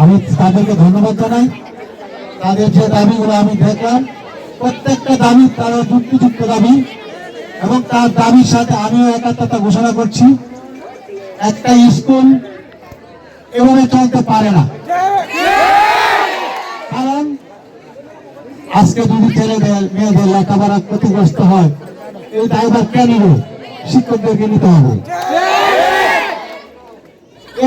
আমি তাদেরকে ধন্যবাদ জানাই। তাদের যে দাবিগুলো আমি দেখলাম, প্রত্যেকটা দাবি তারা যুক্তিযুক্ত দাবি এবং তার দাবির সাথে আমিও একাত্মতা ঘোষণা করছি। একটা স্কুল এভাবে চলতে পারে না। কারণ আজকে যদি ছেলেদের, মেয়েদের লেখাপড়া ক্ষতিগ্রস্ত হয়, এই দায়ভার কে নিবে? শিক্ষকদেরকে নিতে হবে।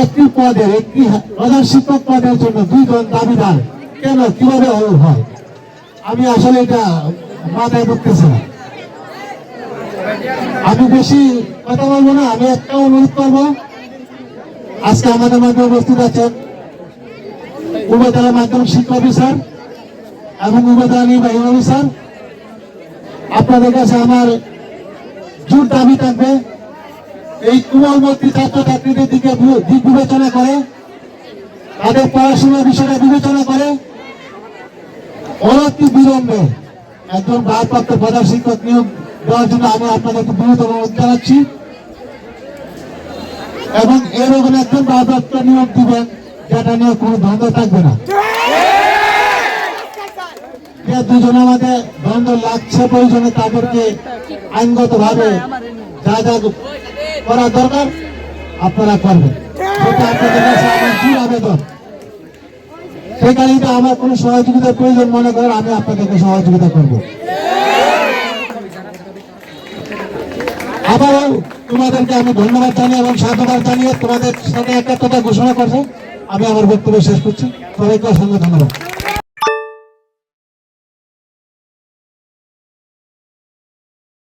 একটি পদে একটি প্রধান শিক্ষক পদের জন্য দুইজন দাবিদার। কেন? কীভাবে হয়? আমি আসলে এটা মাথায় ঢুকতেছে না। আমি বেশি কথা বলব না, আমি একটা অনুরোধ করব। আজকে আমাদের মাঝে উপস্থিত আছেন উপজেলা মাধ্যমিক শিক্ষা অফিসার এবং উপজেলা নির্বাহী অফিসার। আপনাদের কাছে আমার জোর দাবি থাকবে এই কুমলমন্ত্রী ছাত্রছাত্রীদের দিকে দিক বিবেচনা করে, তাদের পড়াশোনার বিষয়টা বিবেচনা করে। অনতি বিলম্বে একজন ভারপ্রাপ্ত প্রধান শিক্ষক নিয়োগ দেওয়ার জন্য আমি আপনাদেরকে বিনীত অনুরোধ জানাচ্ছি। এবং এরকম একজন ভারপ্রাপ্ত নিয়োগ দিবেন, যেটা নিয়ে কোনো দ্বন্দ্ব থাকবে না। দুজন আমাদের দ্বন্দ্ব লাগছে প্রয়োজনে তাদেরকে আইনগত ভাবে যা যা করা দরকার, আপনারা করবেন। আমার সহযোগিতার প্রয়োজন মনে করেন, আমি আপনাদেরকে সহযোগিতা করব। আবারও তোমাদেরকে আমি ধন্যবাদ জানিয়ে এবং সাধুবাদ জানিয়ে তোমাদের সাথে কথা ঘোষণা করছে। আমি আমার বক্তব্য শেষ করছি। সবাইকে অসংখ্য ধন্যবাদ।